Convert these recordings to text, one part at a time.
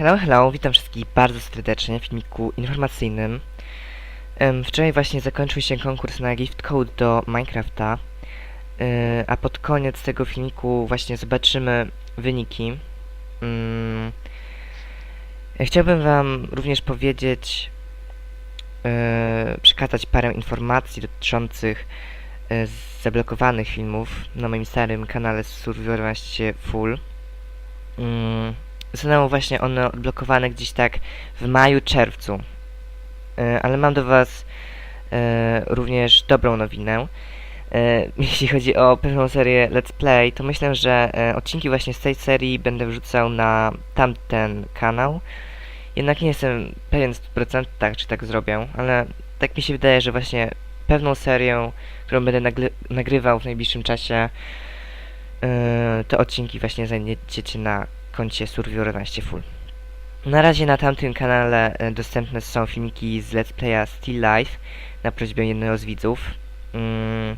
Hello, hello, witam wszystkich bardzo serdecznie w filmiku informacyjnym. Wczoraj właśnie zakończył się konkurs na gift code do Minecrafta, a pod koniec tego filmiku właśnie zobaczymy wyniki. Chciałbym wam również powiedzieć, y, przekazać parę informacji dotyczących y, zablokowanych filmów na moim starym kanale Survivor 12 Full. Zostaną właśnie one odblokowane gdzieś tak w maju, czerwcu. E, ale mam do Was e, również dobrą nowinę. E, jeśli chodzi o pewną serię Let's Play, to myślę, że odcinki właśnie z tej serii będę wrzucał na tamten kanał. Jednak nie jestem pewien w 100% tak, czy tak zrobię, ale tak mi się wydaje, że właśnie pewną serię, którą będę nagry- nagrywał w najbliższym czasie, te odcinki właśnie znajdziecie na koncie Survivor 11 Full. Na razie na tamtym kanale e, dostępne są filmiki z Let's Playa Still Life na prośbę jednego z widzów. Mm,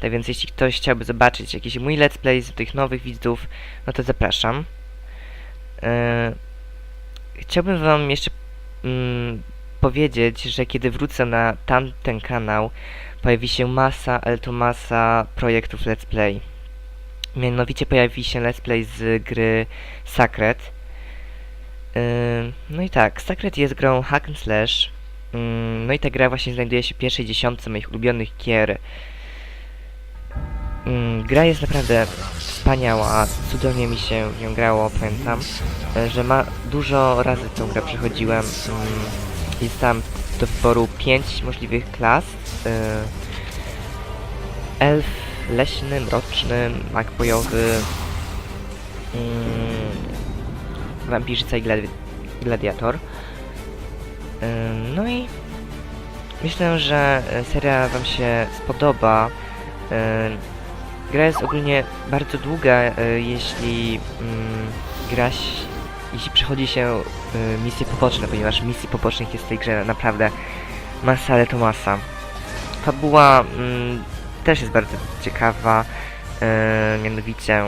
tak więc jeśli ktoś chciałby zobaczyć jakiś mój Let's Play z tych nowych widzów, no to zapraszam. E, chciałbym wam jeszcze mm, powiedzieć, że kiedy wrócę na tamten kanał, pojawi się masa, ale to masa projektów Let's Play. Mianowicie pojawi się Let's Play z gry Sacred. No i tak, Sacred jest grą hack and slash. No i ta gra właśnie znajduje się w pierwszej dziesiątce moich ulubionych gier. Gra jest naprawdę wspaniała, cudownie mi się w nią grało, pamiętam, yy, że ma dużo razy tą grę przechodziłem. Jest tam do wyboru 5 możliwych klas. Yy, elf, leśny, mroczny, mak bojowy, mm, wampirzyca i gladi gladiator. No i myślę, że e, seria Wam się spodoba. Gra jest ogólnie bardzo długa, e, jeśli mm, gra się- jeśli przechodzi się y, misje poboczne, ponieważ misji pobocznych jest w tej grze naprawdę masa, ale to masa. Fabuła mm, też jest bardzo ciekawa, e, mianowicie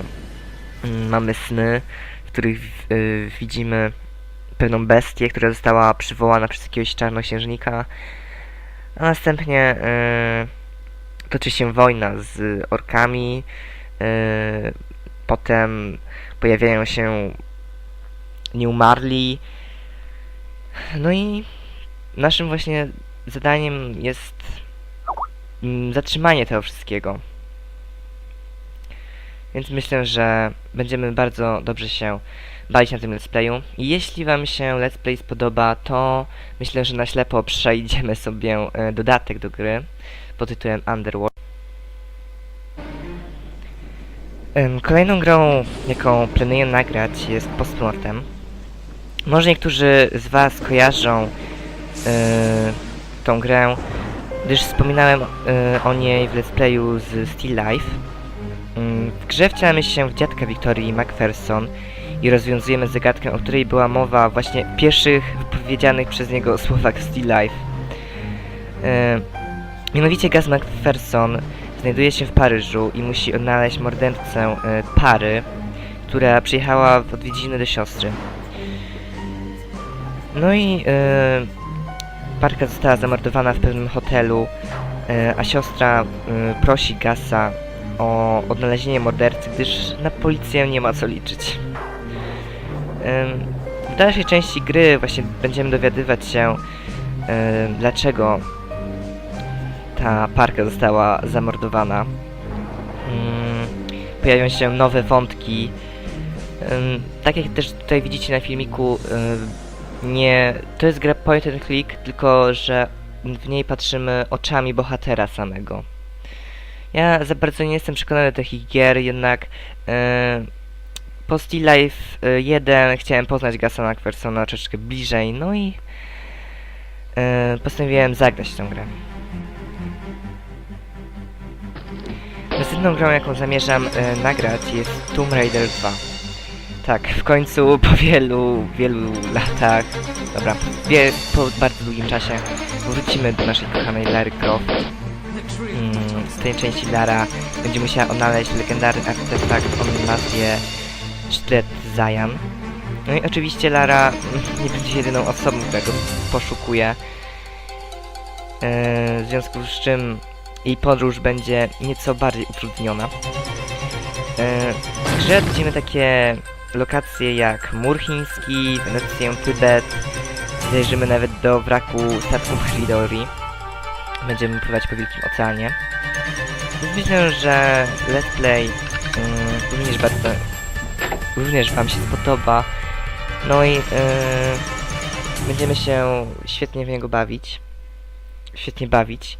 mm, mamy sny, w których y, widzimy pewną bestię, która została przywołana przez jakiegoś czarnoksiężnika, a następnie e, toczy się wojna z orkami, e, potem pojawiają się nieumarli, no i naszym właśnie zadaniem jest zatrzymanie tego wszystkiego. Więc myślę, że będziemy bardzo dobrze się bawić na tym let's playu. I jeśli wam się let's play spodoba, to myślę, że na ślepo przejdziemy sobie e, dodatek do gry pod tytułem Underworld. Kolejną grą, jaką planuję nagrać jest Postmortem. Może niektórzy z was kojarzą e, tą grę, gdyż wspominałem e, o niej w let's playu z Still Life. Mm, W grze wcielamy się w dziadka Wiktorii Macpherson i rozwiązujemy zagadkę, o której była mowa właśnie w pierwszych wypowiedzianych przez niego słowach Still Life. E, mianowicie Gaz Macpherson znajduje się w Paryżu i musi odnaleźć mordercę e, pary, która przyjechała w odwiedziny do siostry. No i parka została zamordowana w pewnym hotelu, e, a siostra e, prosi Gasa o odnalezienie mordercy, gdyż na policję nie ma co liczyć. W dalszej części gry właśnie będziemy dowiadywać się, ym, dlaczego ta parka została zamordowana. Ym, Pojawią się nowe wątki. Tak jak też tutaj widzicie na filmiku, nie, to jest gra point and click, tylko że w niej patrzymy oczami bohatera samego. Ja za bardzo nie jestem przekonany do takich gier, jednak e, po Still Life e, 1 chciałem poznać Gasa Macphersona troszeczkę bliżej, no i e, postanowiłem zagrać tę grę. Następną grą, jaką zamierzam e, nagrać jest Tomb Raider 2. Tak, w końcu po wielu, wielu latach, dobra, wie, po bardzo długim czasie wrócimy do naszej kochanej Lara Croft mm, z tej części Lara będzie musiała odnaleźć legendarny artefakt o nazwie Sztylet Zajan. No i oczywiście Lara mm, nie będzie jedyną osobą, która go poszukuje. E, w związku z czym jej podróż będzie nieco bardziej utrudniona. W grze widzimy takie lokacje jak Mur Chiński, Wenecję, Tybet. Zajrzymy nawet do wraku statku Hridori. Będziemy pływać po Wielkim Oceanie. Więc myślę, że Let's Play mm, również bardzo również Wam się spodoba. No i yy, będziemy się świetnie w niego bawić. Świetnie bawić.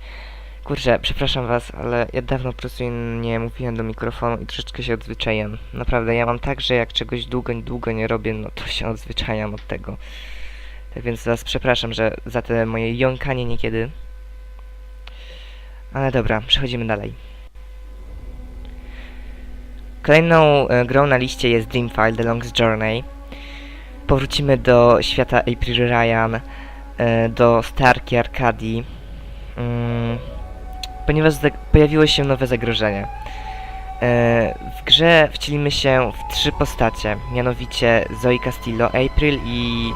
Kurczę, przepraszam Was, ale ja dawno po prostu nie mówiłem do mikrofonu i troszeczkę się odzwyczaiłem. Naprawdę, ja mam tak, że jak czegoś długo, długo nie robię, no to się odzwyczajam od tego. Tak więc Was przepraszam, że za te moje jąkanie niekiedy. Ale dobra, przechodzimy dalej. Kolejną e, grą na liście jest Dreamfile The Longest Journey. Powrócimy do świata April Ryan, e, do Starki Arkadii, mm, ponieważ pojawiło się nowe zagrożenie. E, w grze wcielimy się w trzy postacie, mianowicie Zoe Castillo, April i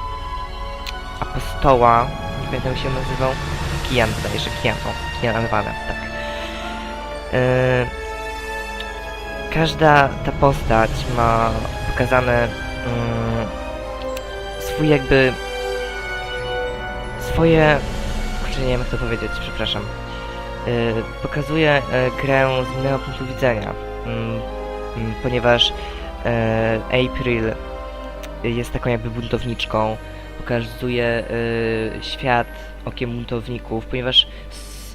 Apostoła, nie pamiętam się nazywał, Kian zdaje się, Kian, o, Kian tak. E, każda ta postać ma pokazane mm, swój jakby swoje kurczę nie wiem jak to powiedzieć, przepraszam pokazuje y, grę z innego punktu widzenia mm, mm, ponieważ y, April jest taką jakby buntowniczką pokazuje świat okiem buntowników ponieważ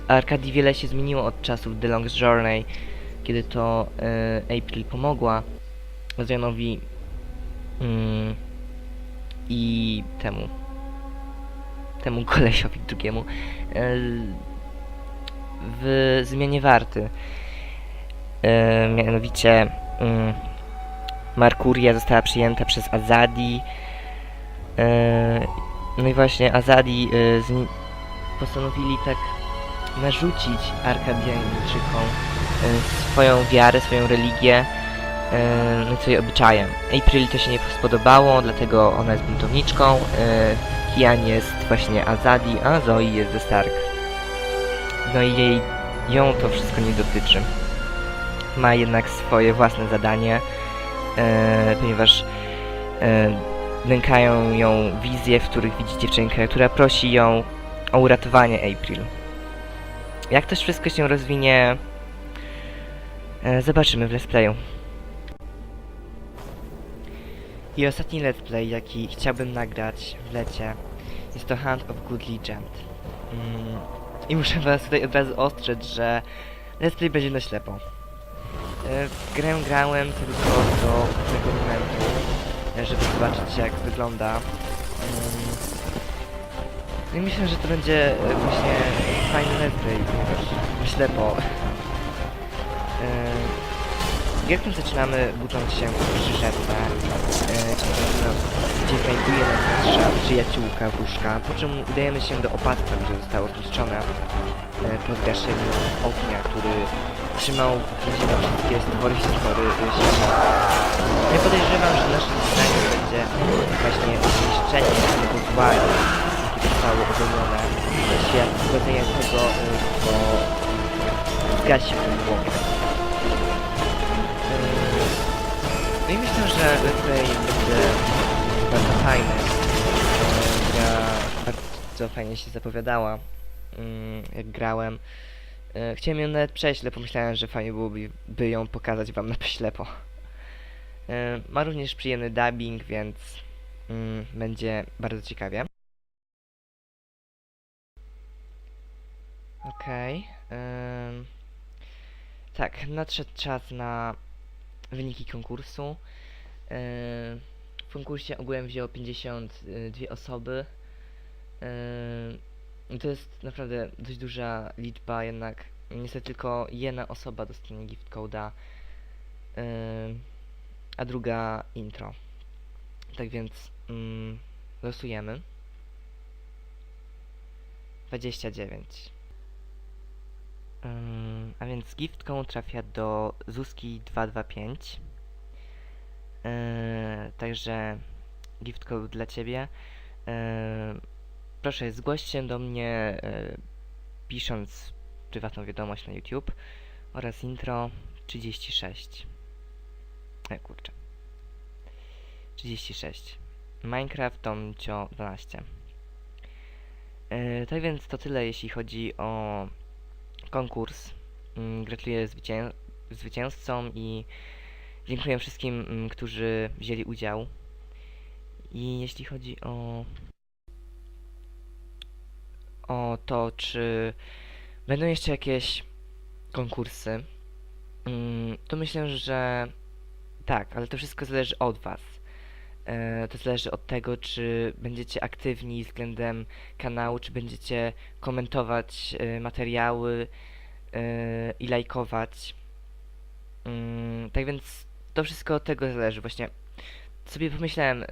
Arkadii wiele się zmieniło od czasów The Longest Journey kiedy to April pomogła Zjanowi mm, i temu temu kolesiowi drugiemu w zmianie warty y, mianowicie y, Markuria została przyjęta przez Azadi y, no i właśnie Azadi zni- postanowili tak narzucić Arkadiańczykom y, swoją wiarę, swoją religię, y, no i swoje obyczaje. April to się nie spodobało, dlatego ona jest buntowniczką, y, Kian jest właśnie Azadi, a Zoe jest ze Stark. No i jej, ją to wszystko nie dotyczy. Ma jednak swoje własne zadanie, y, ponieważ y, nękają ją wizje, w których widzi dziewczynkę, która prosi ją o uratowanie April. Jak też wszystko się rozwinie, e, zobaczymy w let's playu. I ostatni let's play, jaki chciałbym nagrać w lecie, jest to Hand of Good Legend. Mm, I muszę was tutaj od razu ostrzec, że let's play będzie na ślepo. E, w grę grałem tylko do tego momentu, e, żeby zobaczyć jak wygląda. Mm, i myślę, że to będzie e, właśnie fajny let's play, ponieważ ślepo. Gierką zaczynamy budząc się przy rzece, yy, gdzie, znajduje nas nasza przyjaciółka wróżka, po czym udajemy się do opactwa, które zostało zniszczone yy, po zgaszeniu ognia, który trzymał w więzieniu wszystkie stwory historii świata. Nie podejrzewam, że naszym zadaniem będzie właśnie zniszczenie tego zła, jakie zostało ogólnione świat, zgodającego go zgasił ten płomień. No i myślę, że play będzie bardzo fajny. Yy, Ja bardzo fajnie się zapowiadała, mm, jak grałem. Yy, Chciałem ją nawet przejść, ale pomyślałem, że fajnie byłoby by ją pokazać wam na ślepo. Yy, Ma również przyjemny dubbing, więc mm, będzie bardzo ciekawie. Okej. ym, tak, nadszedł czas na wyniki konkursu. Yy, w konkursie ogółem wzięło 52 osoby. I to jest naprawdę dość duża liczba, jednak niestety tylko jedna osoba dostanie gift code'a, yy, a druga intro. Tak więc mm, losujemy. 29. A więc giftką trafia do Zuzki 225. Yy, także gift code dla ciebie. E, proszę, zgłoś się do mnie e, pisząc prywatną wiadomość na YouTube oraz intro 36. E, kurczę. 36. Minecraft Tomcio 12. E, tak więc to tyle, jeśli chodzi o konkurs. Mm, Gratuluję zwycię zwycięzcom i dziękuję wszystkim, mm, którzy wzięli udział. I jeśli chodzi o o to, czy będą jeszcze jakieś konkursy, mm, to myślę, że tak, ale to wszystko zależy od Was. E, To zależy od tego, czy będziecie aktywni względem kanału, czy będziecie komentować e, materiały e, i lajkować. Mm, Tak więc to wszystko od tego zależy. Właśnie sobie pomyślałem,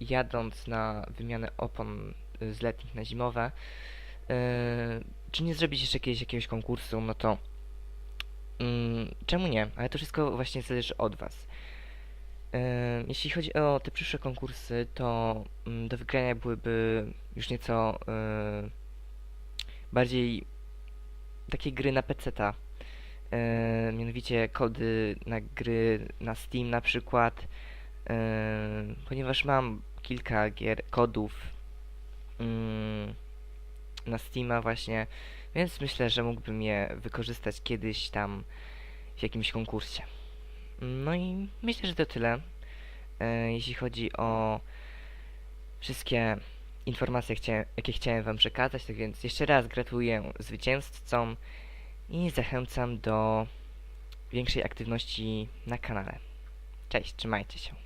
jadąc na wymianę opon z letnich na zimowe, czy nie zrobić jeszcze jakiegoś, jakiegoś konkursu, no to mm, czemu nie? Ale to wszystko właśnie zależy od Was. Jeśli chodzi o te przyszłe konkursy, to mm, do wygrania byłyby już nieco bardziej takie gry na PC-ta. Mianowicie kody na gry na Steam na przykład, ponieważ mam kilka gier, kodów mm, na Steama właśnie, więc myślę, że mógłbym je wykorzystać kiedyś tam w jakimś konkursie. No i myślę, że to tyle. E, jeśli chodzi o wszystkie informacje, jakie chciałem Wam przekazać, tak więc jeszcze raz gratuluję zwycięzcom i zachęcam do większej aktywności na kanale. Cześć, trzymajcie się.